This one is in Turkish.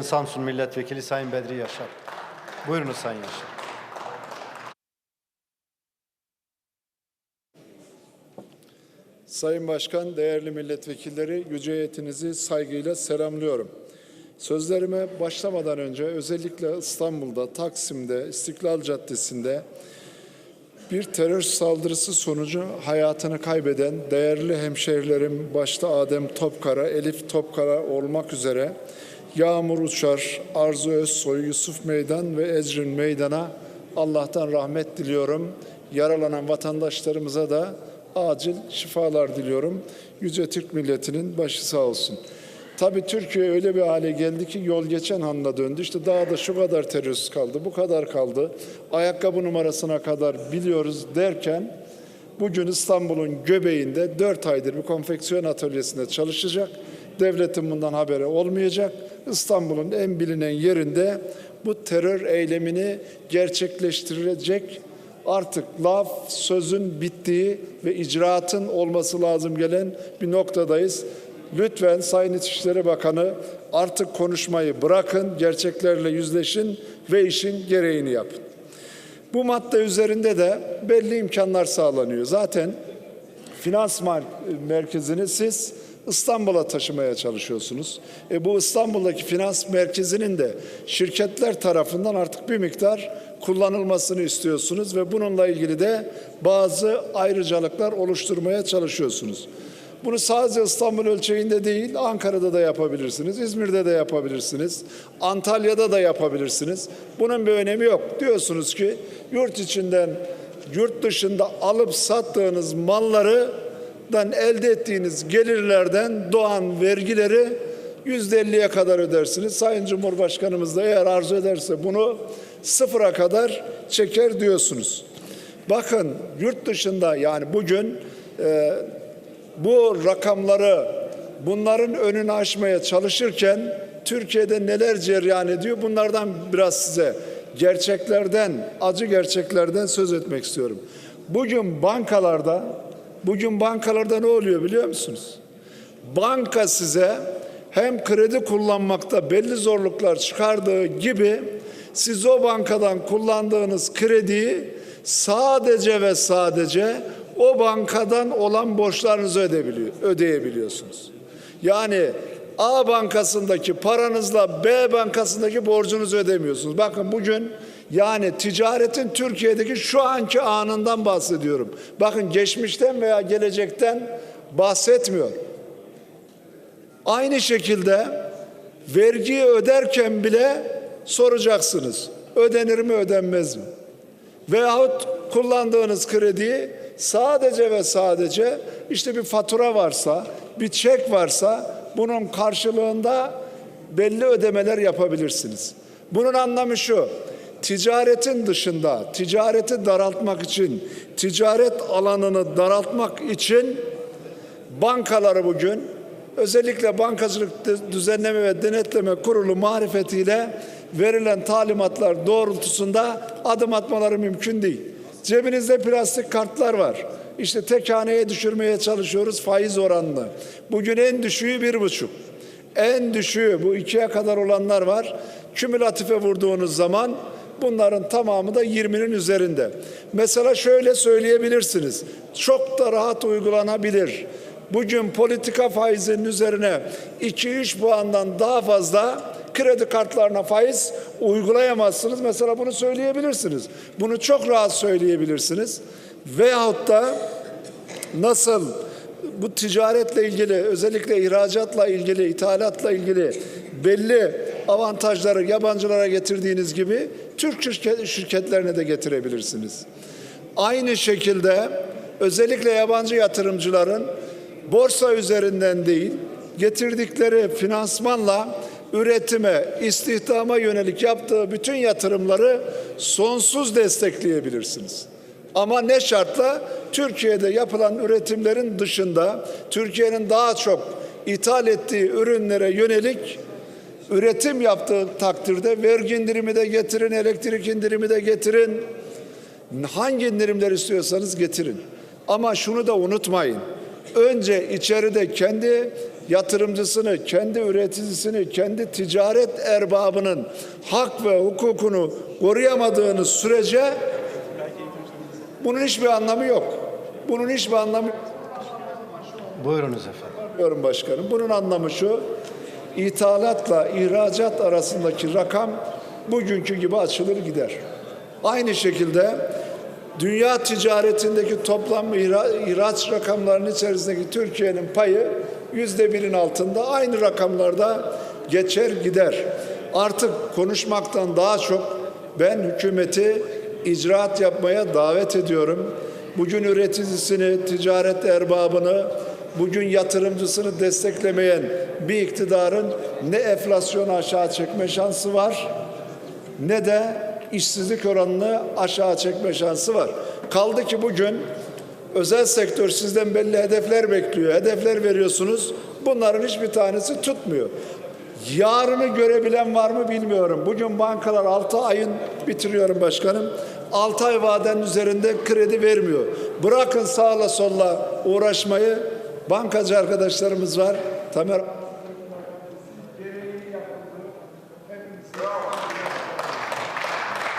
Samsun Milletvekili Sayın Bedri Yaşar. Buyurunuz Sayın Yaşar. Sayın Başkan, değerli milletvekilleri, yüce heyetinizi saygıyla selamlıyorum. Sözlerime başlamadan önce özellikle İstanbul'da, Taksim'de, İstiklal Caddesi'nde bir terör saldırısı sonucu hayatını kaybeden değerli hemşehrilerim başta Adem Topkara, Elif Topkara olmak üzere Yağmur Uçar, Arzu Özsoy, Yusuf Meydan ve Ecrin Meydan'a Allah'tan rahmet diliyorum. Yaralanan vatandaşlarımıza da acil şifalar diliyorum. Yüce Türk milletinin başı sağ olsun. Tabii Türkiye öyle bir hale geldi ki yol geçen hanla döndü. İşte daha da şu kadar terörist kaldı, bu kadar kaldı. Ayakkabı numarasına kadar biliyoruz derken bugün İstanbul'un göbeğinde dört aydır bir konfeksiyon atölyesinde çalışacak. Devletin bundan haberi olmayacak. İstanbul'un en bilinen yerinde bu terör eylemini gerçekleştirecek artık laf, sözün bittiği ve icraatın olması lazım gelen bir noktadayız. Lütfen Sayın İçişleri Bakanı artık konuşmayı bırakın, gerçeklerle yüzleşin ve işin gereğini yapın. Bu madde üzerinde de belli imkanlar sağlanıyor. Zaten finans merkezini siz İstanbul'a taşımaya çalışıyorsunuz. E bu İstanbul'daki finans merkezinin de şirketler tarafından artık bir miktar kullanılmasını istiyorsunuz ve bununla ilgili de bazı ayrıcalıklar oluşturmaya çalışıyorsunuz. Bunu sadece İstanbul ölçeğinde değil, Ankara'da da yapabilirsiniz, İzmir'de de yapabilirsiniz, Antalya'da da yapabilirsiniz. Bunun bir önemi yok. Diyorsunuz ki yurt içinden, yurt dışında alıp sattığınız malları dan elde ettiğiniz gelirlerden doğan vergileri yüzde elliye kadar ödersiniz. Sayın Cumhurbaşkanımız da eğer arzu ederse bunu sıfıra kadar çeker diyorsunuz. Bakın yurt dışında yani bugün e, bu rakamları bunların önünü aşmaya çalışırken Türkiye'de neler cereyan ediyor bunlardan biraz size gerçeklerden acı gerçeklerden söz etmek istiyorum. Bugün bankalarda bugün bankalarda ne oluyor biliyor musunuz? Banka size hem kredi kullanmakta belli zorluklar çıkardığı gibi siz o bankadan kullandığınız krediyi sadece ve sadece o bankadan olan borçlarınızı ödebiliyor, ödeyebiliyorsunuz. Yani A bankasındaki paranızla B bankasındaki borcunuzu ödemiyorsunuz. Bakın bugün yani ticaretin Türkiye'deki şu anki anından bahsediyorum. Bakın geçmişten veya gelecekten bahsetmiyorum. Aynı şekilde vergiyi öderken bile soracaksınız. Ödenir mi ödenmez mi? Veyahut kullandığınız krediyi sadece ve sadece işte bir fatura varsa, bir çek varsa bunun karşılığında belli ödemeler yapabilirsiniz. Bunun anlamı şu. Ticaretin dışında, ticareti daraltmak için, ticaret alanını daraltmak için bankaları bugün özellikle Bankacılık Düzenleme ve Denetleme Kurulu marifetiyle verilen talimatlar doğrultusunda adım atmaları mümkün değil. Cebinizde plastik kartlar var. İşte tek haneye düşürmeye çalışıyoruz faiz oranını. Bugün en düşüğü bir buçuk. En düşüğü bu ikiye kadar olanlar var. Kümülatife vurduğunuz zaman bunların tamamı da 20'nin üzerinde. Mesela şöyle söyleyebilirsiniz. Çok da rahat uygulanabilir. Bugün politika faizinin üzerine 2-3 puandan daha fazla kredi kartlarına faiz uygulayamazsınız. Mesela bunu söyleyebilirsiniz. Bunu çok rahat söyleyebilirsiniz. Veyahut da nasıl bu ticaretle ilgili özellikle ihracatla ilgili, ithalatla ilgili belli avantajları yabancılara getirdiğiniz gibi Türk şirket, şirketlerine de getirebilirsiniz. Aynı şekilde özellikle yabancı yatırımcıların borsa üzerinden değil getirdikleri finansmanla üretime, istihdama yönelik yaptığı bütün yatırımları sonsuz destekleyebilirsiniz. Ama ne şartla? Türkiye'de yapılan üretimlerin dışında Türkiye'nin daha çok ithal ettiği ürünlere yönelik üretim yaptığı takdirde vergi indirimi de getirin, elektrik indirimi de getirin. Hangi indirimler istiyorsanız getirin. Ama şunu da unutmayın. Önce içeride kendi yatırımcısını, kendi üreticisini, kendi ticaret erbabının hak ve hukukunu koruyamadığınız sürece bunun hiçbir anlamı yok. Bunun hiçbir anlamı. Buyurunuz efendim. Diyorum başkanım. Bunun anlamı şu. İthalatla ihracat arasındaki rakam bugünkü gibi açılır gider. Aynı şekilde dünya ticaretindeki toplam ihra- ihraç rakamlarının içerisindeki Türkiye'nin payı yüzde birin altında aynı rakamlarda geçer gider. Artık konuşmaktan daha çok ben hükümeti icraat yapmaya davet ediyorum. Bugün üreticisini, ticaret erbabını, bugün yatırımcısını desteklemeyen bir iktidarın ne enflasyonu aşağı çekme şansı var ne de işsizlik oranını aşağı çekme şansı var. Kaldı ki bugün özel sektör sizden belli hedefler bekliyor. Hedefler veriyorsunuz. Bunların hiçbir tanesi tutmuyor. Yarını görebilen var mı bilmiyorum. Bugün bankalar 6 ayın bitiriyorum başkanım. 6 ay vadenin üzerinde kredi vermiyor. Bırakın sağla solla uğraşmayı. Bankacı arkadaşlarımız var. Tamer